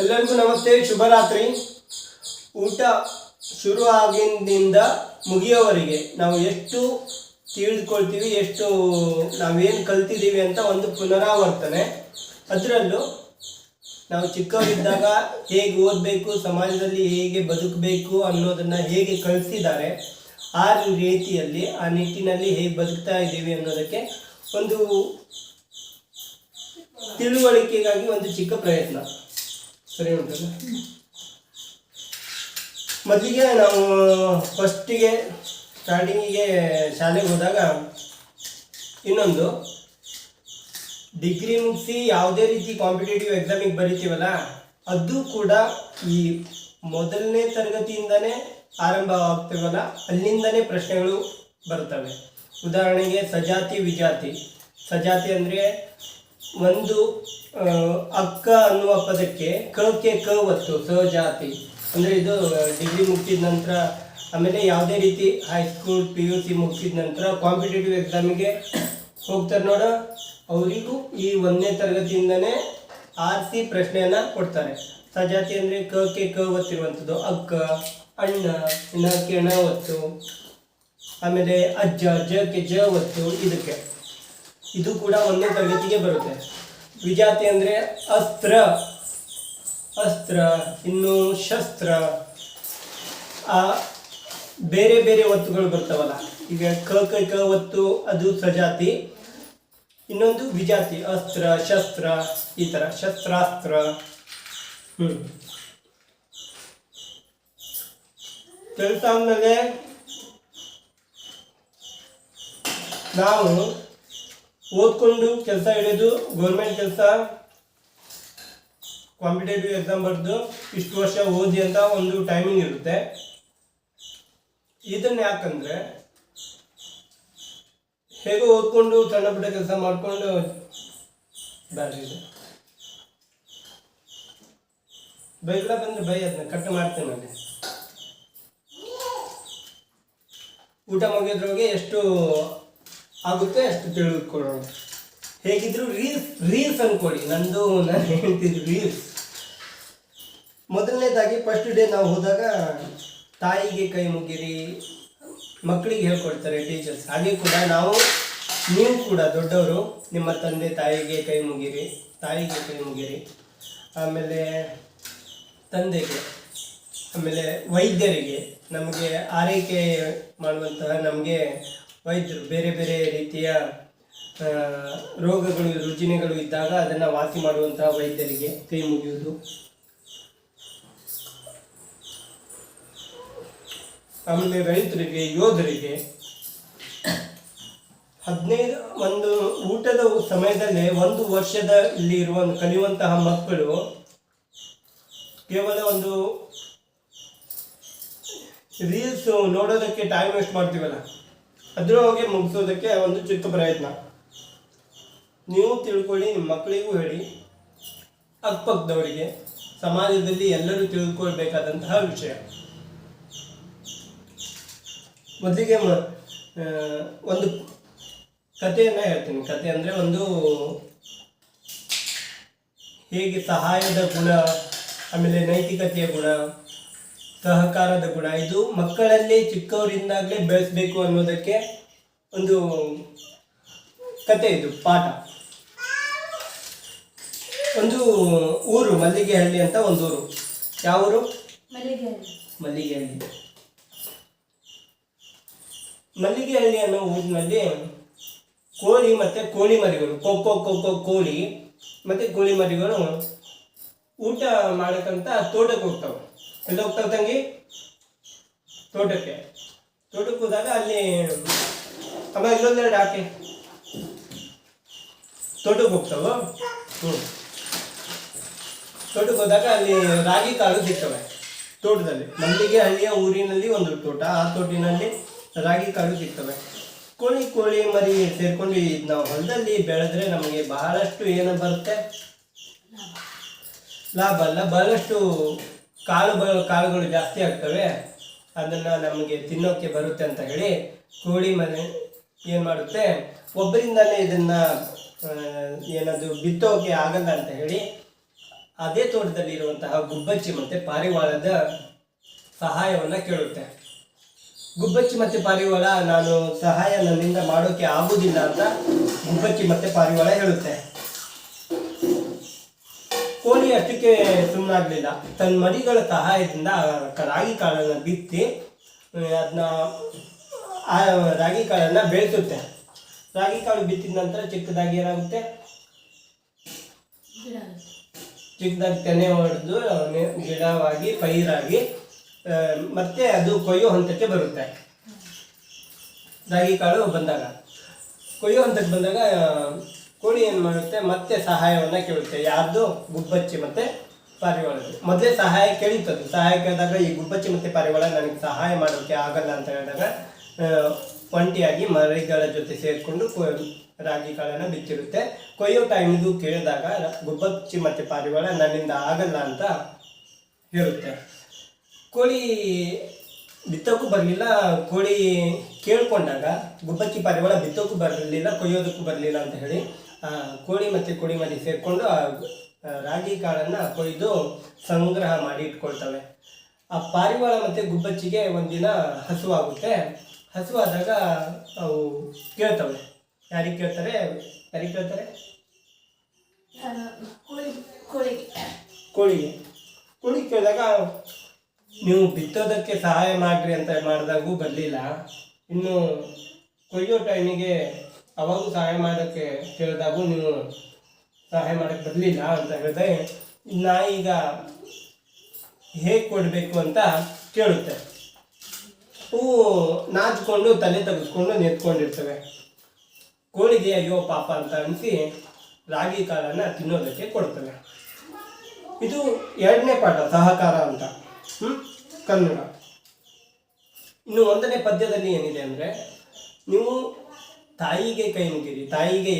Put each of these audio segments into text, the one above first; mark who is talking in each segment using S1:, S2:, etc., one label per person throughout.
S1: ಎಲ್ಲರಿಗೂ ನಮಸ್ತೆ, ಶುಭರಾತ್ರಿ. ಊಟ ಶುರು ಆಗಿಂದ ಮುಗಿಯೋವರೆಗೆ ನಾವು ಎಷ್ಟು ತಿಳಿದುಕೊಳ್ತೀವಿ, ಎಷ್ಟು ನಾವೇನು ಕಲ್ತಿದ್ದೀವಿ ಅಂತ ಒಂದು ಪುನರಾವರ್ತನೆ. ಅದರಲ್ಲೂ ನಾವು ಚಿಕ್ಕವರಿದ್ದಾಗ ಹೇಗೆ ಓದಬೇಕು, ಸಮಾಜದಲ್ಲಿ ಹೇಗೆ ಬದುಕಬೇಕು ಅನ್ನೋದನ್ನು ಹೇಗೆ ಕಲಿಸಿದ್ದಾರೆ, ಆ ರೀತಿಯಲ್ಲಿ, ಆ ನಿಟ್ಟಿನಲ್ಲಿ ಹೇಗೆ ಬದುಕ್ತಾ ಇದ್ದೀವಿ ಅನ್ನೋದಕ್ಕೆ ಒಂದು ತಿಳುವಳಿಕೆಗಾಗಿ ಒಂದು ಚಿಕ್ಕ ಪ್ರಯತ್ನ. ಸರಿ ಉಂಟಲ್ಲ? ಮೊದಲಿಗೆ ನಾವು ಫಸ್ಟಿಗೆ ಸ್ಟಾರ್ಟಿಂಗಿಗೆ ಶಾಲೆಗೆ ಹೋದಾಗ ಇನ್ನೊಂದು, ಡಿಗ್ರಿ ಮುಗಿಸಿ ಯಾವುದೇ ರೀತಿ ಕಾಂಪಿಟೇಟಿವ್ ಎಕ್ಸಾಮಿಗೆ ಬರಿತೀವಲ್ಲ, ಅದು ಕೂಡ ಈ ಮೊದಲನೇ ತರಗತಿಯಿಂದನೇ ಆರಂಭ ಅಲ್ಲಿಂದನೇ ಪ್ರಶ್ನೆಗಳು ಬರ್ತವೆ. ಉದಾಹರಣೆಗೆ ಸಜಾತಿ ವಿಜಾತಿ. ಸಜಾತಿ ಅಂದರೆ ಒಂದು ಅಕ್ಕ ಅನ್ನುವ ಪದಕ್ಕೆ ಕಕ್ಕೆ ಕ ಒತ್ತು ಸಜಾತಿ ಅಂದರೆ ಇದು ಡಿಗ್ರಿ ಮುಗಿಸಿದ ನಂತರ ಆಮೇಲೆ ಯಾವುದೇ ರೀತಿ ಹೈಸ್ಕೂಲ್ ಪಿ ಯು ಸಿ ಮುಗಿಸಿದ ನಂತರ ಕಾಂಪಿಟೇಟಿವ್ ಎಕ್ಸಾಮಿಗೆ ಹೋಗ್ತಾರೆ ನೋಡ. ಅವರಿಗೂ ಈ ಒಂದನೇ ತರಗತಿಯಿಂದನೇ ಆರಿಸಿ ಪ್ರಶ್ನೆಯನ್ನ ಕೊಡ್ತಾರೆ. ಸಜಾತಿ ಅಂದರೆ ಕ ಕೆ ಕ ಒತ್ತಿರುವಂಥದ್ದು. ಅಕ್ಕ, ಅಣ್ಣ, ಇನ್ನ ಕೆಣ ಒತ್ತು. ಆಮೇಲೆ ಅಜ್ಜ ಜಕ್ಕೆ ಜ ಒತ್ತು ಇದಕ್ಕೆ. ಇದು ಕೂಡ ಒಂದನೇ ತರಗತಿಗೆ ಬರುತ್ತೆ. ವಿಜಾತಿ ಅಂದರೆ ಅಸ್ತ್ರ. ಅಸ್ತ್ರ, ಇನ್ನು ಶಸ್ತ್ರ. ಆ, ಬೇರೆ ಬೇರೆ ಒತ್ತುಗಳು ಬರ್ತಾವಲ್ಲ. ಈಗ ಕ ಕ ಕ ಒತ್ತು, ಅದು ಸಜಾತಿ. ಇನ್ನೊಂದು ವಿಜಾತಿ ಅಸ್ತ್ರ, ಶಸ್ತ್ರ, ಈ ಥರ ಶಸ್ತ್ರಾಸ್ತ್ರ. ಹ್ಞೂ ಕೆಲಸ ಅಂದಮೇಲೆ ನಾವು ಓದ್ಕೊಂಡು ಕೆಲಸ ಹಿಡಿದು ಗೌರ್ಮೆಂಟ್ ಕೆಲಸ ಕಾಂಪಿಟೇಟಿವ್ ಎಕ್ಸಾಮ್ ಬರೆದು ಇಷ್ಟು ವರ್ಷ ಓದಿ ಅಂತ ಒಂದು ಟೈಮಿಂಗ್ ಇರುತ್ತೆ. ಇದನ್ನ ಯಾಕಂದ್ರೆ ಹೇಗೋ ಓದ್ಕೊಂಡು ಸಣ್ಣ ಪುಟ್ಟ ಕೆಲಸ ಮಾಡ್ಕೊಂಡು ಇದು. ಬೈಗಳ ಬಂದ್ರೆ ಬೈ ಅದನ್ನ ಕಟ್ ಮಾಡ್ತೇನೆ ನಾನು. ಊಟ ಮುಗಿಯೋದ್ರೊಳಗೆ ಎಷ್ಟು ಆಗುತ್ತೆ ಅಷ್ಟು ತಿಳಿದುಕೊಳ್ಳೋಣ ಹೇಗಿದ್ರು ರೀಲ್ಸ್ ರೀಲ್ಸ್ ಅನ್ಕೊಡಿ ನಂದು, ನಾನು ಹೇಳ್ತಿದ್ದು ರೀಲ್ಸ್ ಮೊದಲನೇದಾಗಿ ಫಸ್ಟ್ ಡೇ ನಾವು ಹೋದಾಗ ತಾಯಿಗೆ ಕೈ ಮುಗಿರಿ, ಮಕ್ಕಳಿಗೆ ಹೇಳ್ಕೊಡ್ತಾರೆ ಟೀಚರ್ಸ್ ಹಾಗೆ ಕೂಡ ನಾವು, ನೀವು ಕೂಡ ದೊಡ್ಡವರು, ನಿಮ್ಮ ತಂದೆ ತಾಯಿಗೆ ಕೈ ಮುಗಿರಿ, ತಾಯಿಗೆ ಕೈ ಮುಗಿರಿ. ಆಮೇಲೆ ತಂದೆಗೆ, ಆಮೇಲೆ ವೈದ್ಯರಿಗೆ. ನಮಗೆ ಆರೈಕೆ ಮಾಡುವಂತಹ ನಮಗೆ ವೈದ್ಯರು, ಬೇರೆ ಬೇರೆ ರೀತಿಯ ರೋಗಗಳು, ರುಜಿನಗಳು ಇದ್ದಾಗ ಅದನ್ನು ವಾಸಿ ಮಾಡುವಂತಹ ವೈದ್ಯರಿಗೆ ಕೈ ಮುಗಿಯುವುದು. ಆಮೇಲೆ ರೈತರಿಗೆ, ಯೋಧರಿಗೆ ಹದಿನೈದು, ಒಂದು ಊಟದ ಸಮಯದಲ್ಲಿ ಒಂದು ವರ್ಷದಲ್ಲಿ ಇರುವ ಕಲಿಯುವಂತಹ ಮಕ್ಕಳು ಕೇವಲ ಒಂದು ರೀಲ್ಸ್ ನೋಡೋದಕ್ಕೆ ಟೈಮ್ ವೇಸ್ಟ್ ಮಾಡ್ತೀವಲ್ಲ? ಅದ್ರೊಳಗೆ ಮುಗಿಸೋದಕ್ಕೆ ಒಂದು ಚಿಕ್ಕ ಪ್ರಯತ್ನ. ನೀವು ತಿಳ್ಕೊಳ್ಳಿ, ನಿಮ್ಮ ಮಕ್ಕಳಿಗೂ ಹೇಳಿ. ಅಕ್ಕಪಕ್ಕದವರಿಗೆ ಸಮಾಜದಲ್ಲಿ ಎಲ್ಲರೂ ತಿಳ್ಕೊಳ್ಬೇಕಾದಂತಹ ವಿಷಯ. ಮೊದಲಿಗೆ ಒಂದು ಕಥೆಯನ್ನು ಹೇಳ್ತೀನಿ. ಕತೆ ಅಂದರೆ ಒಂದು ಹೇಗೆ ಸಹಾಯದ ಗುಣ, ಆಮೇಲೆ ನೈತಿಕತೆಯ ಗುಣ ಸಹಕಾರದ ಗುಣ. ಇದು ಮಕ್ಕಳಲ್ಲಿ ಚಿಕ್ಕವರಿಂದಾಗಲೇ ಬೆಳೆಸಬೇಕು ಅನ್ನೋದಕ್ಕೆ ಒಂದು ಕತೆ ಇದು ಪಾಠ. ಒಂದು ಊರು ಮಲ್ಲಿಗೆಹಳ್ಳಿ ಅಂತ ಒಂದು ಊರು. ಯಾವ ಊರು? ಮಲ್ಲಿಗೆಹಳ್ಳಿ. ಮಲ್ಲಿಗೆಹಳ್ಳಿ. ಅನ್ನೋ ಊರಿನಲ್ಲಿ ಕೋಳಿ ಮತ್ತೆ ಕೋಳಿ ಮರಿಗಳು ಕೊಕ್ಕೋ ಕೊಕ್ಕೋ ಕೋಳಿ ಮತ್ತೆ ಕೋಳಿ ಮರಿಗಳು ಊಟ ಮಾಡಕ್ಕಂತ ತೋಟಕ್ಕೆ ಹೋಗ್ತಾವೆ. ಎಲ್ಲಿ ಉತ್ತರ ತಂಗಿ? ತೋಟಕ್ಕೆ. ತೋಟಕ್ಕೆ ಹೋದಾಗ ಅಲ್ಲಿ, ಅಮ್ಮ ಇಲ್ಲೊಂದೆರಡು ಹಾಕಿ. ತೋಟಕ್ಕೆ ಹೋಗ್ತಾವ? ಹ್ಞೂ ತೋಟಕ್ಕೆ ಹೋದಾಗ ಅಲ್ಲಿ ರಾಗಿ ಕಾಳು ಸಿಗ್ತವೆ ತೋಟದಲ್ಲಿ. ಮಲ್ಲಿಗೆ ಹಳ್ಳಿಯ ಊರಿನಲ್ಲಿ ಒಂದು ತೋಟ. ಆ ತೋಟಿನಲ್ಲಿ ರಾಗಿ ಕಾಳು ಸಿಗ್ತವೆ. ಕೋಳಿ ಕೋಳಿ ಮರಿ ಸೇರ್ಕೊಂಡು ನಾವು ಹೊಲದಲ್ಲಿ ಬೆಳೆದ್ರೆ ನಮಗೆ ಬಹಳಷ್ಟು ಏನು ಬರುತ್ತೆ? ಲಾಭ ಅಲ್ಲ, ಬಹಳಷ್ಟು ಕಾಳು ಬ- ಕಾಳುಗಳು ಜಾಸ್ತಿ ಆಗ್ತವೆ, ಅದನ್ನು ನಮಗೆ ತಿನ್ನೋಕ್ಕೆ ಬರುತ್ತೆ ಅಂತ ಹೇಳಿ ಕೋಳಿ ಮನೆ ಏನು ಮಾಡುತ್ತೆ ಒಬ್ಬರಿಂದಲೇ ಇದನ್ನು ಏನಾದರೂ ಏನದು ಬಿತ್ತೋಕೆ ಆಗಲ್ಲ ಅಂತ ಹೇಳಿ ಅದೇ ತೋಟದಲ್ಲಿರುವಂತಹ ಗುಬ್ಬಚ್ಚಿ ಮತ್ತು ಪಾರಿವಾಳದ ಸಹಾಯವನ್ನು ಕೇಳುತ್ತೆ. ಗುಬ್ಬಚ್ಚಿ ಮತ್ತು ಪಾರಿವಾಳ ನಾನು ಸಹಾಯ ನನ್ನಿಂದ ಮಾಡೋಕ್ಕೆ ಆಗುವುದಿಲ್ಲ ಅಂತ ಗುಬ್ಬಚ್ಚಿ ಮತ್ತು ಪಾರಿವಾಳ ಹೇಳುತ್ತೆ. ಅಷ್ಟಕ್ಕೆ ಸುಮ್ಮನಾಗಲಿಲ್ಲ ತನ್ನ ಮರಿಗಳ ಸಹಾಯದಿಂದ ರಾಗಿ ಕಾಳನ್ನು ಬಿತ್ತಿ ಅದನ್ನ ಆ ರಾಗಿ ಕಾಳನ್ನು ಬೆಳೆಸುತ್ತೆ. ರಾಗಿ ಕಾಳು ಬಿತ್ತಿದ ನಂತರ ಚಿಕ್ಕದಾಗಿ ಏನಾಗುತ್ತೆ. ಚಿಕ್ಕದಾಗಿ ತೆನೆ ಹೊಡೆದು ಗಿಡವಾಗಿ ಪೈರಾಗಿ ಮತ್ತೆ ಅದು ಕೊಯ್ಯೋ ಹಂತಕ್ಕೆ ಬರುತ್ತೆ. ರಾಗಿ ಕಾಳು ಬಂದಾಗ. ಕೊಯ್ಯೋ ಹಂತಕ್ಕೆ ಬಂದಾಗ ಕೋಳಿ ಏನು ಮಾಡುತ್ತೆ? ಮತ್ತೆ ಸಹಾಯವನ್ನು ಕೇಳುತ್ತೆ. ಯಾರ್ದು? ಗುಬ್ಬಚ್ಚಿ ಮತ್ತೆ ಪಾರಿವಾಳ ಮೊದಲೇ ಸಹಾಯ ಕೇಳಿತ್ತದು. ಸಹಾಯ ಕೇಳಿದಾಗ ಈ ಗುಬ್ಬಚ್ಚಿ ಮತ್ತೆ ಪಾರಿವಾಳ ನನಗೆ ಸಹಾಯ ಮಾಡೋಕ್ಕೆ ಆಗಲ್ಲ ಅಂತ ಹೇಳಿದಾಗ ಒಂಟಿಯಾಗಿ ಮರಿಗಳ ಜೊತೆ ಸೇರಿಕೊಂಡು ರಾಗಿ ಕಾಳನ್ನು ಬಿತ್ತಿರುತ್ತೆ. ಕೊಯ್ಯೋ ಟೈಮಿಗೂ ಕೇಳಿದಾಗ, ಗುಬ್ಬಚ್ಚಿ ಮತ್ತೆ ಪಾರಿವಾಳ ನನ್ನಿಂದ ಆಗಲ್ಲ ಅಂತ ಹೇಳುತ್ತೆ. ಕೋಳಿ ಬಿತ್ತೋಕ್ಕೂ ಬರಲಿಲ್ಲ. ಕೋಳಿ ಕೇಳಿಕೊಂಡಾಗ ಗುಬ್ಬಚ್ಚಿ ಪಾರಿವಾಳ ಬಿತ್ತೋಕ್ಕೂ ಬರಲಿಲ್ಲ, ಕೊಯ್ಯೋದಕ್ಕೂ ಬರಲಿಲ್ಲ ಅಂತ ಹೇಳಿ ಕೋಳಿ ಮತ್ತು ಕೋಳಿ ಮರಿ ಸೇರಿಕೊಂಡು ರಾಗಿ ಕಾಳನ್ನು ಕೊಯ್ದು ಸಂಗ್ರಹ ಮಾಡಿ ಇಟ್ಕೊಳ್ತವೆ. ಆ ಪಾರಿವಾಳ ಮತ್ತು ಗುಬ್ಬಚ್ಚಿಗೆ ಒಂದಿನ ಹಸುವಾಗುತ್ತೆ. ಹಸುವಾದಾಗ ಅವು ಕೇಳ್ತವೆ. ಯಾರಿಗೆ ಕೇಳ್ತಾರೆ? ಯಾರಿಗೆ ಕೇಳ್ತಾರೆ?
S2: ಕೋಳಿ
S1: ಕೋಳಿಗೆ. ಕೋಳಿ ಕೇಳಿದಾಗ ನೀವು ಬಿತ್ತೋದಕ್ಕೆ ಸಹಾಯ ಮಾಡಿರಿ ಅಂತ ಮಾಡಿದಾಗೂ ಬರಲಿಲ್ಲ. ಇನ್ನು ಕೊಯ್ಯೋ ಟೈಮಿಗೆ ಅವಾಗೂ ಸಹಾಯ ಮಾಡೋಕ್ಕೆ ಕೇಳಿದಾಗೂ ನೀವು ಸಹಾಯ ಮಾಡೋಕ್ಕೆ ಬರಲಿಲ್ಲ ಅಂತ ಹೇಳಿದೆ. ನಾ ಈಗ ಹೇಗೆ ಕೊಡಬೇಕು ಅಂತ ಕೇಳುತ್ತೆ. ಹೂವು ನಾಚ್ಕೊಂಡು ತಲೆ ತೆಗೆದುಕೊಂಡು ನೆತ್ಕೊಂಡಿರ್ತವೆ. ಕೋಳಿಗೆ ಅಯ್ಯೋ ಪಾಪ ಅಂತ ಅನಿಸಿ ರಾಗಿ ಕಾಳನ್ನು ತಿನ್ನೋದಕ್ಕೆ ಕೊಡ್ತವೆ. ಇದು ಎರಡನೇ ಪಾಠ, ಸಹಕಾರ ಅಂತ. ಹ್ಞೂ ಕನ್ನಡ. ಇನ್ನು ಒಂದನೇ ಪದ್ಯದಲ್ಲಿ ಏನಿದೆ ಅಂದರೆ, ನೀವು ತಾಯಿಗೆ ಕೈ ಮುಗಿರಿ, ತಾಯಿಗೆ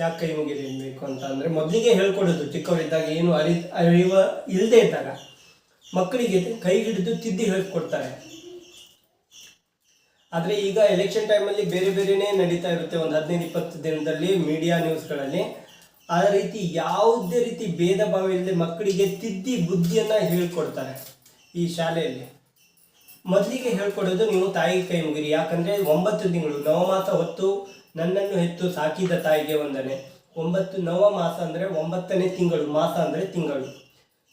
S1: ಯಾಕೆ ಕೈ ಮುಗಿರಿಬೇಕು ಅಂತ ಅಂದರೆ ಮೊದಲಿಗೆ ಹೇಳ್ಕೊಡೋದು ಚಿಕ್ಕವರಿದ್ದಾಗ ಏನು ಅರಿ, ಅರಿವ ಇಲ್ಲದೆ ಇದ್ದಾಗ ಮಕ್ಕಳಿಗೆ ಕೈ ಹಿಡಿದು ತಿದ್ದಿ ಹೇಳ್ಕೊಡ್ತಾರೆ. ಆದರೆ ಈಗ ಎಲೆಕ್ಷನ್ ಟೈಮಲ್ಲಿ ಬೇರೆ ಬೇರೆನೇ ನಡೀತಾ ಇರುತ್ತೆ ಒಂದು ಹದಿನೈದು, ಇಪ್ಪತ್ತು ದಿನದಲ್ಲಿ ಮೀಡಿಯಾ ನ್ಯೂಸ್ಗಳಲ್ಲಿ ಆ ರೀತಿ ಯಾವುದೇ ರೀತಿ ಭೇದ ಭಾವ ಇಲ್ಲದೆ ಮಕ್ಕಳಿಗೆ ತಿದ್ದಿ, ಬುದ್ಧಿಯನ್ನು ಹೇಳ್ಕೊಡ್ತಾರೆ ಈ ಶಾಲೆಯಲ್ಲಿ. ಮೊದಲಿಗೆ ಹೇಳ್ಕೊಡೋದು ನೀವು ತಾಯಿ ಕೈ ಮುಗಿರಿ. ಯಾಕಂದರೆ ಒಂಬತ್ತು ತಿಂಗಳು ನವಮಾಸ ಹೊತ್ತು ನನ್ನನ್ನು ಹೆತ್ತು ಸಾಕಿದ ತಾಯಿಗೆ ಒಂದನೆ ಒಂಬತ್ತು ನವ ಮಾಸ ಅಂದರೆ ಒಂಬತ್ತನೇ ತಿಂಗಳು ಮಾಸ ಅಂದರೆ ತಿಂಗಳು.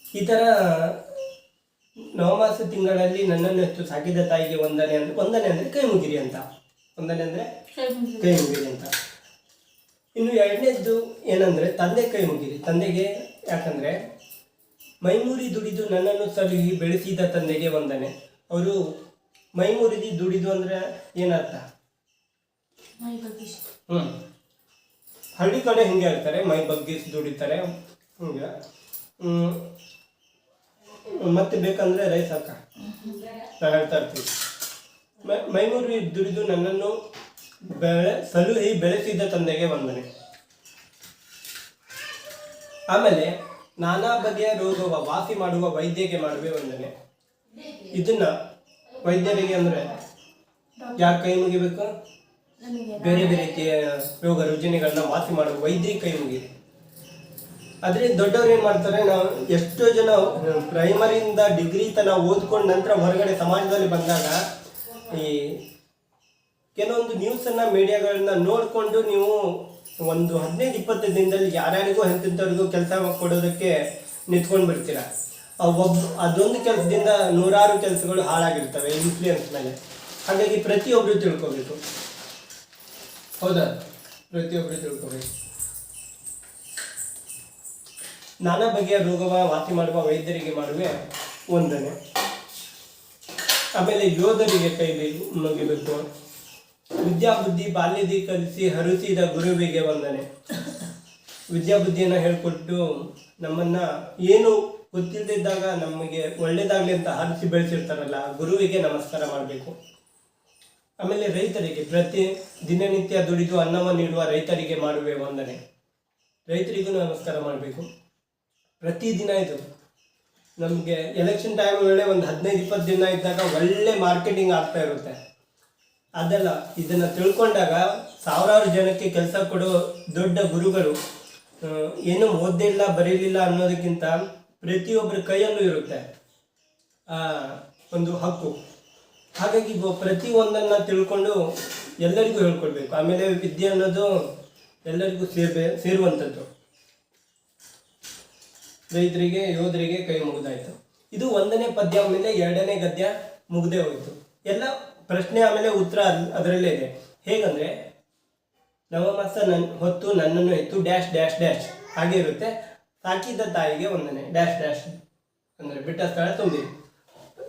S1: ಈ ಥರ ನವಮಾಸ ತಿಂಗಳಲ್ಲಿ ನನ್ನನ್ನು ಹೆತ್ತು ಸಾಕಿದ ತಾಯಿಗೆ ಒಂದನೆ ಅಂದರೆ ಒಂದನೇ ಅಂದರೆ ಕೈ ಮುಗಿರಿ ಅಂತ. ಒಂದನೇ ಅಂದರೆ
S2: ಕೈ.
S1: ಮುಗಿರಿ ಅಂತ. ಇನ್ನು ಎರಡನೇದ್ದು ಏನಂದರೆ ತಂದೆ ಕೈ ಮುಗಿರಿ. ತಂದೆಗೆ ಯಾಕಂದರೆ ಮೈಮೂರಿ ದುಡಿದು ನನ್ನನ್ನು ಸಲುಹಿ ಬೆಳೆಸಿದ ತಂದೆಗೆ ವಂದನೆ. ಅವರು ಮೈಮೂರಿದಿ ದುಡಿದು ಅಂದ್ರೆ ಏನರ್ಥ?
S2: ಹ್ಮ್.
S1: ಹ್ಞೂ ಹಳ್ಳಿ ಕಡೆ ಹಿಂಗೆ ಹೇಳ್ತಾರೆ ಮೈ ಬಗ್ಗಿಸಿ ದುಡಿತಾರೆ ಹಿಂಗ. ಹ್ಮ್. ಮತ್ತೆ ಬೇಕಂದ್ರೆ ರೈಸ್ ಹಾಕ. ನಾನು ಹೇಳ್ತಾ ಇರ್ತೀನಿ. ಮೈ- ಮೈಮೂರಿ ದುಡಿದು ನನ್ನನ್ನು ಬೆಳೆ ಸಲುಹಿ ಬೆಳೆಸಿದ ತಂದೆಗೆ ವಂದನೆ. ಆಮೇಲೆ ನಾನಾ ಬಗೆಯ ರೋಗವ ವಾಸಿ ಮಾಡುವ ವೈದ್ಯಗೆ ಮಾಡುವೆ ವಂದನೆ. ಇದನ್ನ ವೈದ್ಯರಿಗೆ ಅಂದ್ರೆ ಯಾಕೆ ಕೈ ಮುಗಿಬೇಕು? ಬೇರೆ ಬೇರೆ ರೀತಿಯ ರೋಗ ರುಜಿನಿಗಳನ್ನ ವಾಸಿ ಮಾಡೋ ವೈದ್ಯರಿಗೆ ಕೈ ಮುಗಿದೆ ಆದ್ರೆ ದೊಡ್ಡವ್ರು ಏನು ಮಾಡ್ತಾರೆ, ನಾವು ಎಷ್ಟೋ ಜನ ಪ್ರೈಮರಿಯಿಂದ ಡಿಗ್ರಿ ತನ ಓದ್ಕೊಂಡ ನಂತರ ಹೊರಗಡೆ ಸಮಾಜದಲ್ಲಿ ಬಂದಾಗ ಈ ಕೆಲವೊಂದು ನ್ಯೂಸನ್ನು ಮೀಡಿಯಾಗಳನ್ನ ನೋಡಿಕೊಂಡು ನೀವು ಒಂದು ಹದಿನೈದು ಇಪ್ಪತ್ತು ದಿನದಲ್ಲಿ ಯಾರ್ಯಾರಿಗೂ ಎಂಥವ್ರಿಗೂ ಕೆಲಸ ಕೊಡೋದಕ್ಕೆ ನಿಂತ್ಕೊಂಡು ಬಿಡ್ತೀರ ಒಬ್ಬ ಅದೊಂದು ಕೆಲಸದಿಂದ ನೂರಾರು ಕೆಲಸಗಳು ಹಾಳಾಗಿರ್ತವೆ ಇನ್ಫ್ಲೂಯೆನ್ಸ್ ಮೇಲೆ. ಹಾಗಾಗಿ ಪ್ರತಿಯೊಬ್ಬರು ತಿಳ್ಕೊಬೇಕು. ಹೌದಾ? ಪ್ರತಿಯೊಬ್ಬರು ತಿಳ್ಕೊಬೇಕು. ನಾನಾ ಬಗೆಯ ರೋಗವ ವಾತಿ ಮಾಡುವ, ವೈದ್ಯರಿಗೆ ಮಾಡುವೆ ಒಂದನೇ ಆಮೇಲೆ ಯೋಧರಿಗೆ ಕೈ ಮುಗಿಬೇಕು. ವಿದ್ಯಾ ವಿದ್ಯಾಬುದ್ಧಿ, ಬಾಲ್ಯದಿ ಕಲಿಸಿ, ಹರಿಸಿದ ಗುರುವಿಗೆ ವಂದನೆ ವಿದ್ಯಾಬುದ್ಧಿಯನ್ನು ಹೇಳಿಕೊಟ್ಟು ನಮ್ಮನ್ನ ಏನು ಗೊತ್ತಿಲ್ಲದಿದ್ದಾಗ ನಮಗೆ ಒಳ್ಳೇದಾಗ್ಲಿ ಅಂತ ಹರಿಸಿ ಬೆಳೆಸಿರ್ತಾರಲ್ಲ, ಗುರುವಿಗೆ ನಮಸ್ಕಾರ ಮಾಡಬೇಕು. ಆಮೇಲೆ ರೈತರಿಗೆ ಪ್ರತಿ ದಿನನಿತ್ಯ ದುಡಿದು ಅನ್ನವನ್ನು ನೀಡುವ ರೈತರಿಗೆ ಮಾಡುವೆ ವಂದನೆ. ರೈತರಿಗೂ ನಮಸ್ಕಾರ ಮಾಡಬೇಕು. ಪ್ರತಿದಿನ ಇದು. ನಮಗೆ ಎಲೆಕ್ಷನ್ ಟೈಮ್ ವೇಳೆ ಒಂದು ಹದಿನೈದು, ಇಪ್ಪತ್ತು ದಿನ ಇದ್ದಾಗ ಒಳ್ಳೆ ಮಾರ್ಕೆಟಿಂಗ್ ಆಗ್ತಾ ಇರುತ್ತೆ. ಅದೆಲ್ಲ ಇದನ್ನು ತಿಳ್ಕೊಂಡಾಗ ಸಾವಿರಾರು ಜನಕ್ಕೆ ಕೆಲಸ ಕೊಡೋ ದೊಡ್ಡ ಗುರುಗಳು ಏನು ಓದಿಲ್ಲ ಬರೀಲಿಲ್ಲ ಅನ್ನೋದಕ್ಕಿಂತ ಪ್ರತಿಯೊಬ್ಬರ ಕೈಯಲ್ಲೂ ಇರುತ್ತೆ ಒಂದು ಹಕ್ಕು. ಹಾಗಾಗಿ ಪ್ರತಿ ಒಂದನ್ನ ತಿಳ್ಕೊಂಡು ಎಲ್ಲರಿಗೂ ಹೇಳ್ಕೊಡ್ಬೇಕು. ಆಮೇಲೆ ವಿದ್ಯೆ ಅನ್ನೋದು ಎಲ್ಲರಿಗೂ ಸೇರ್ಬೇ, ಸೇರುವಂಥದ್ದು. ರೈತರಿಗೆ, ಯೋಧರಿಗೆ ಕೈ ಮುಗಿದಾಯ್ತು. ಇದು ಒಂದನೇ ಪದ್ಯ, ಆಮೇಲೆ ಎರಡನೇ ಗದ್ಯ ಮುಗ್ದೇ ಹೋಯಿತು. ಎಲ್ಲ ಪ್ರಶ್ನೆ ಆಮೇಲೆ ಉತ್ತರ ಅದ್- ಅದರಲ್ಲೇ ಇದೆ. ಹೇಗಂದ್ರೆ, ನವಮಾಸ ನನ್ನ ಹೊತ್ತು ನನ್ನನ್ನು ಎತ್ತು, ಡ್ಯಾಶ್ ಡ್ಯಾಶ್ ಡ್ಯಾಶ್. ಹಾಗೆ ಇರುತ್ತೆ. ಸಾಕಿದ ತಾಯಿಗೆ ಒಂದನೇ, ಡ್ಯಾಶ್ ಡ್ಯಾಶ್ ಅಂದರೆ ಬಿಟ್ಟ ಸ್ಥಳ ತುಂಬಿ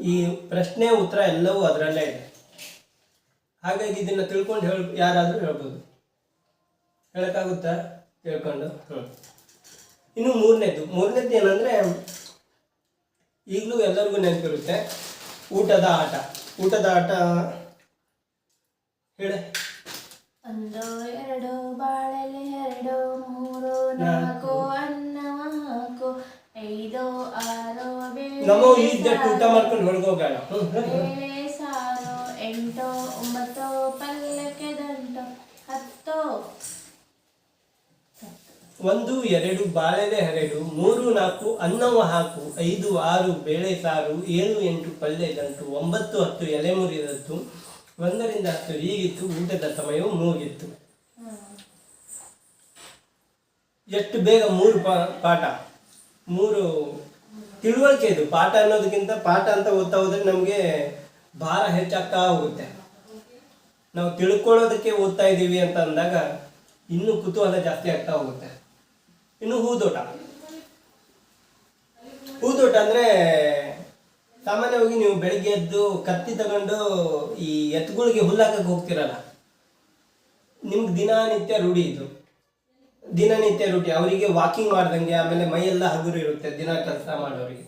S1: ಈ ಪ್ರಶ್ನೆ ಉತ್ತರ ಎಲ್ಲವೂ ಅದರಲ್ಲೇ ಇದೆ. ಹಾಗಾಗಿ ಇದನ್ನು ತಿಳ್ಕೊಂಡು ಹೇಳ, ಯಾರಾದರೂ ಹೇಳ್ಬೋದು. ಹೇಳಕ್ಕಾಗುತ್ತಾ? ತಿಳ್ಕೊಂಡು ಹ್ಞೂ ಇನ್ನು ಮೂರನೇದು ಮೂರನೇದು ಏನಂದರೆ, ಈಗಲೂ ಎಲ್ಲರಿಗೂ ನೆನಪಿರುತ್ತೆ ಊಟದ ಆಟ. ಊಟದ ಆಟ ಹೇಳ.
S2: ಬೇಳೆ
S1: ಈ ಜಟ್ಟು ಊಟ ಮಾಡ್ಕೊಂಡು ಹೊರಗೋಗೋಣ ಹ್ಞೂ
S2: ಬೇಳೆ ಸಾರು ಎಂಟು ಒಂಬತ್ತು ಪಲ್ಯಕ್ಕೆ ದಂಟು ಹತ್ತು.
S1: ಒಂದು ಎರಡು ಬಾಳೆಲೆ ಹರಡು ಮೂರು ನಾಲ್ಕು ಅನ್ನವ ಹಾಕು ಐದು ಆರು ಬೇಳೆ ಸಾರು ಏಳು ಎಂಟು ಪಲ್ಯ ಗಂಟು ಒಂಬತ್ತು ಹತ್ತು ಎಲೆ ಮುರಿದತ್ತು ಒಂದರಿಂದ ಹತ್ತು ಹೀಗಿತ್ತು ಊಟದ ಸಮಯವು ಮೂಗಿತ್ತು. ಎಷ್ಟು ಬೇಗ ಮೂರು ಪಾ ಪಾಠ? ಮೂರು ತಿಳುವಳಿಕೆ ಇದು ಪಾಠ ಅನ್ನೋದಕ್ಕಿಂತ ಪಾಠ ಅಂತ ಓದ್ತಾ ಹೋದ್ರೆ ನಮಗೆ ಭಾರ ಹೆಚ್ಚಾಗ್ತಾ ಹೋಗುತ್ತೆ. ನಾವು ತಿಳ್ಕೊಳ್ಳೋದಕ್ಕೆ ಓದ್ತಾ ಇದ್ದೀವಿ ಅಂತ ಅಂದಾಗ ಇನ್ನೂ ಕುತೂಹಲ ಜಾಸ್ತಿ ಆಗ್ತಾ ಹೋಗುತ್ತೆ. ಇನ್ನು ಹೂದೋಟ. ಹೂದೋಟ ಅಂದ್ರೆ ಸಾಮಾನ್ಯವಾಗಿ ನೀವು ಬೆಳಿಗ್ಗೆ ಎದ್ದು ಕತ್ತಿ ತಗೊಂಡು ಈ ಎತ್ತುಗಳಿಗೆ ಹುಲ್ಲಾಕಕ್ಕೆ ಹೋಗ್ತಿರಲ್ಲ. ನಿಮ್ಗೆ ದಿನನಿತ್ಯ ರೂಢಿ ಇದು. ದಿನನಿತ್ಯ ರೂಟಿ ಅವರಿಗೆ ವಾಕಿಂಗ್ ಮಾಡ್ದಂಗೆ ಆಮೇಲೆ ಮೈಯೆಲ್ಲ ಹಗುರು ಇರುತ್ತೆ ದಿನ ಕೆಲಸ ಮಾಡೋರಿಗೆ.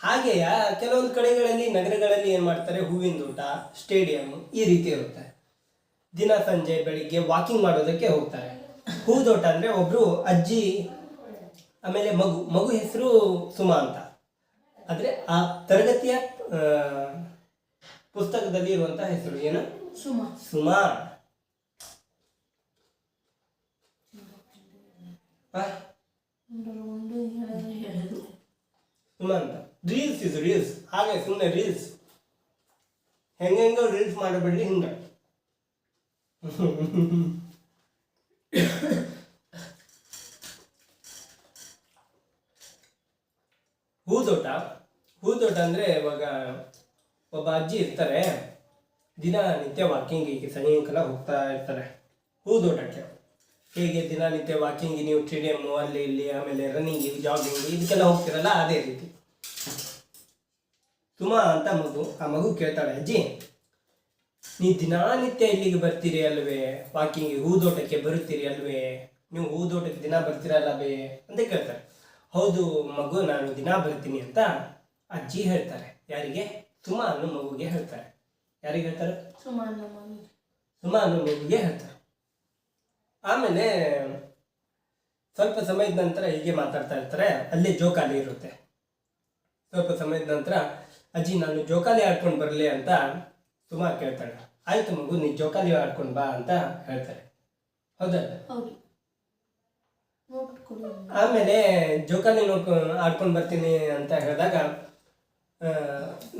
S1: ಹಾಗೆಯೇ ಕೆಲವೊಂದು ಕಡೆಗಳಲ್ಲಿ ನಗರಗಳಲ್ಲಿ ಏನು ಮಾಡ್ತಾರೆ ಹೂವಿನ ಊಟ ಸ್ಟೇಡಿಯಂ ಈ ರೀತಿ ಇರುತ್ತೆ. ದಿನ ಸಂಜೆ ಬೆಳಿಗ್ಗೆ ವಾಕಿಂಗ್ ಮಾಡೋದಕ್ಕೆ ಹೋಗ್ತಾರೆ. ಹೂದೋಟ ಅಂದರೆ ಒಬ್ಬರು ಅಜ್ಜಿ ಆಮೇಲೆ ಮಗು ಮಗು ಹೆಸರು ಸುಮಾ ಅಂತ. ಆದರೆ ಆ ತರಗತಿಯ ಪುಸ್ತಕದಲ್ಲಿ ಇರುವಂತಹ ಹೆಸರು ಏನು?
S2: ಸುಮಾ.
S1: ಸುಮಾ.
S2: ಎರಡು
S1: ರೀಲ್ಸ್ ಇಸ್ ರೀಲ್ಸ್ ಹಾಗೆ ಸುಮ್ಮನೆ ರೀಲ್ಸ್ ಹೆಂಗೆಂಗೋ ರೀಲ್ಸ್ ಮಾಡಬೇಡಿ ಹಿಂಗೆ. ಹೂದೋಟ ಹೂದೋಟ ಅಂದರೆ ಇವಾಗ ಒಬ್ಬ ಅಜ್ಜಿ ಇರ್ತಾರೆ. ದಿನ ನಿತ್ಯ ವಾಕಿಂಗಿಗೆ ಸಾಯಂಕಾಲ ಹೋಗ್ತಾ ಇರ್ತಾರೆ. ಹೂದೋಟಕ್ಕೆ ಹೇಗೆ ದಿನನಿತ್ಯ ವಾಕಿಂಗ್ ನೀವು ಸ್ಟೇಡಿಯಮ್ಮು ಅಲ್ಲಿ ಇಲ್ಲಿ ಆಮೇಲೆ ರನ್ನಿಂಗ್ ಜಾಗಿಂಗ್ ಇದಕ್ಕೆಲ್ಲ ಹೋಗ್ತಿರಲ್ಲ ಅದೇ ರೀತಿ. ಸುಮಾ ಅಂತ ಮಗು ಆ ಮಗು ಕೇಳ್ತಾಳೆ ಅಜ್ಜಿ ನೀ ದಿನಾನಿತ್ಯ ಇಲ್ಲಿಗೆ ಬರ್ತೀರಿ ಅಲ್ವೇ? ವಾಕಿಂಗ್ ಹೂದೋಟಕ್ಕೆ ಬರುತ್ತೀರಿ ಅಲ್ವೇ? ನೀವು ಹೂದೋಟಕ್ಕೆ ದಿನ ಬರ್ತೀರಲ್ಲವೇ ಅಂತ ಕೇಳ್ತಾರೆ ಹೌದು ಮಗು ನಾನು ದಿನ ಬರ್ತೀನಿ ಅಂತ ಅಜ್ಜಿ ಹೇಳ್ತಾರೆ. ಯಾರಿಗೆ? ಸುಮಾ ಅನ್ನೋ ಮಗುಗೆ ಹೇಳ್ತಾರೆ. ಯಾರಿಗೆ ಹೇಳ್ತಾರೆ?
S2: ಸುಮಾ
S1: ಅನ್ನೋ ಮಗುಗೆ ಹೇಳ್ತಾರೆ. ಆಮೇಲೆ ಸ್ವಲ್ಪ ಸಮಯದ ನಂತರ ಹೀಗೆ ಮಾತಾಡ್ತಾ ಇರ್ತಾರೆ ಅಲ್ಲೇ ಜೋಕಾಲಿ ಇರುತ್ತೆ. ಸ್ವಲ್ಪ ಸಮಯದ ನಂತರ ಅಜ್ಜಿ ನಾನು ಜೋಕಾಲಿ ಆಡ್ಕೊಂಡು ಬರಲಿ ಅಂತ ಸುಮಾರು ಕೇಳ್ತಾಳೆ. ಆಯ್ತು ಮಗು ನೀ ಜೋಕಾಲಿ ಆಡ್ಕೊಂಡು ಬಾ ಅಂತ ಹೇಳ್ತಾರೆ. ಹೌದಲ್ಲ ಆಮೇಲೆ ಜೋಕಾಲಿ ನೋಡ್ಕೊಂಡು ಆಡ್ಕೊಂಡು ಬರ್ತೀನಿ ಅಂತ ಹೇಳಿದಾಗ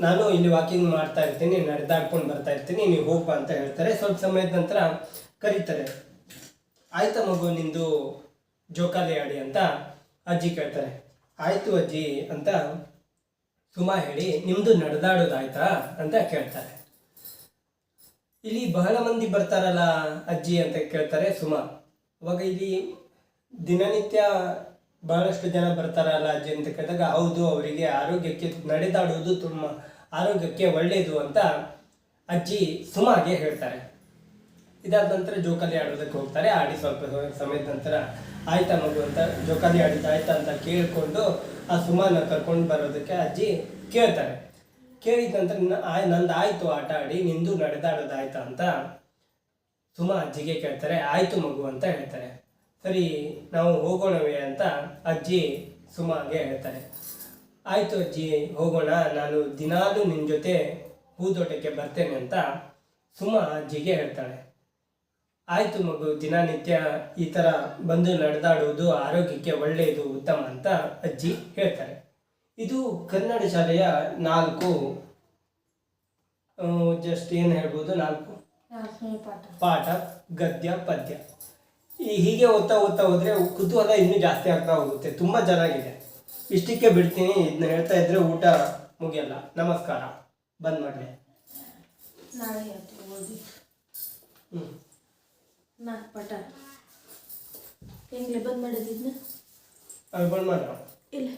S1: ನಾನು ಇಲ್ಲಿ ವಾಕಿಂಗ್ ಮಾಡ್ತಾ ಇರ್ತೀನಿ ನಡೆದಾಡ್ಕೊಂಡು ಬರ್ತಾ ಇರ್ತೀನಿ ನೀವು ಹೋಗ್ಬಾ ಅಂತ ಹೇಳ್ತಾರೆ. ಸ್ವಲ್ಪ ಸಮಯದ ನಂತರ ಕರೀತಾರೆ. ಆಯ್ತಾ ಮಗು ನಿಂದು ಜೋಕಾಲಿ ಆಡಿ ಅಂತ ಅಜ್ಜಿ ಕೇಳ್ತಾರೆ. ಆಯ್ತು ಅಜ್ಜಿ ಅಂತ ಸುಮಾ ಹೇಳಿ, ನಿಮ್ದು ನಡೆದಾಡೋದಾಯ್ತಾ? ಅಂತ ಕೇಳ್ತಾರೆ. ಇಲ್ಲಿ ಬಹಳ ಮಂದಿ ಬರ್ತಾರಲ್ಲ ಅಜ್ಜಿ ಅಂತ ಕೇಳ್ತಾರೆ ಸುಮಾ. ಅವಾಗ ಇಲ್ಲಿ ದಿನನಿತ್ಯ ಬಹಳಷ್ಟು ಜನ ಬರ್ತಾರಲ್ಲ ಅಜ್ಜಿ ಅಂತ ಕೇಳಿದಾಗ, ಹೌದು, ಅವರಿಗೆ ಆರೋಗ್ಯಕ್ಕೆ ನಡೆದಾಡುವುದು ತುಂಬ ಆರೋಗ್ಯಕ್ಕೆ ಒಳ್ಳೆಯದು ಅಂತ ಅಜ್ಜಿ ಸುಮಾಗೆ ಹೇಳ್ತಾರೆ. ಇದಾದ ನಂತರ ಜೋಕಾಲಿ ಆಡೋದಕ್ಕೆ ಹೋಗ್ತಾರೆ. ಆಡಿ ಸ್ವಲ್ಪ ಸಮಯದ ನಂತರ ಆಯ್ತಾ ಮಗು ಅಂತ ಜೋಕಾಲಿ ಆಡಿದ ಆಯ್ತಾ ಅಂತ ಕೇಳಿಕೊಂಡು ಆ ಸುಮಾನ ಕರ್ಕೊಂಡು ಬರೋದಕ್ಕೆ ಅಜ್ಜಿ ಕೇಳ್ತಾರೆ. ಕೇಳಿದ ನಂತರ ನಂದು ಆಯ್ತು ಆಟ ಆಡಿ, ನಿಂದು ನಡೆದಾಡೋದಾಯ್ತಾ ಅಂತ ಸುಮಾ ಅಜ್ಜಿಗೆ ಕೇಳ್ತಾರೆ. ಆಯ್ತು ಮಗು ಅಂತ ಹೇಳ್ತಾರೆ. ಸರಿ, ನಾವು ಹೋಗೋಣವೇ ಅಂತ ಅಜ್ಜಿ ಸುಮಾಗೆ ಹೇಳ್ತಾರೆ. ಆಯಿತು ಅಜ್ಜಿ, ಹೋಗೋಣ. ನಾನು ದಿನಾಲೂ ನಿನ್ನ ಜೊತೆ ಹೂದೋಟಕ್ಕೆ ಬರ್ತೇನೆ ಅಂತ ಸುಮಾ ಅಜ್ಜಿಗೆ ಹೇಳ್ತಾಳೆ. ಆಯ್ತು ಮಗು ದಿನನಿತ್ಯ ಈ ಥರ ಬಂದು ನಡೆದಾಡುವುದು ಆರೋಗ್ಯಕ್ಕೆ ಒಳ್ಳೆಯದು ಉತ್ತಮ ಅಂತ ಅಜ್ಜಿ ಹೇಳ್ತಾರೆ. ಇದು ಕನ್ನಡ ಶಾಲೆಯ ನಾಲ್ಕು ಜಸ್ಟ್ ಏನು ಹೇಳ್ಬೋದು ನಾಲ್ಕು?
S2: ಪಾಠ.
S1: ಗದ್ಯ ಪದ್ಯ. ಈ ಹೀಗೆ ಓದ್ತಾ ಓದ್ತಾ ಹೋದರೆ ಕುತೂಹಲ ಇನ್ನೂ ಜಾಸ್ತಿ ಆಗ್ತಾ ಹೋಗುತ್ತೆ ತುಂಬ ಚೆನ್ನಾಗಿದೆ. ಇಷ್ಟಕ್ಕೆ ಬಿಡ್ತೀನಿ ಇದನ್ನ ಹೇಳ್ತಾ ಇದ್ರೆ ಊಟ ಮುಗಿಯಲ್ಲ. ನಮಸ್ಕಾರ. ಬಂದ್
S2: ಹೇಳ್ತೀವಿ
S1: ಹ್ಞೂ
S2: ನಾಲ್ಕು ಪಟ ಹೆಂಗೆ ಬಂದ್ ಮಾಡೋದಿದ್ನ
S1: ಬಂದ್ ಮಾಡ
S2: ಇಲ್ಲ.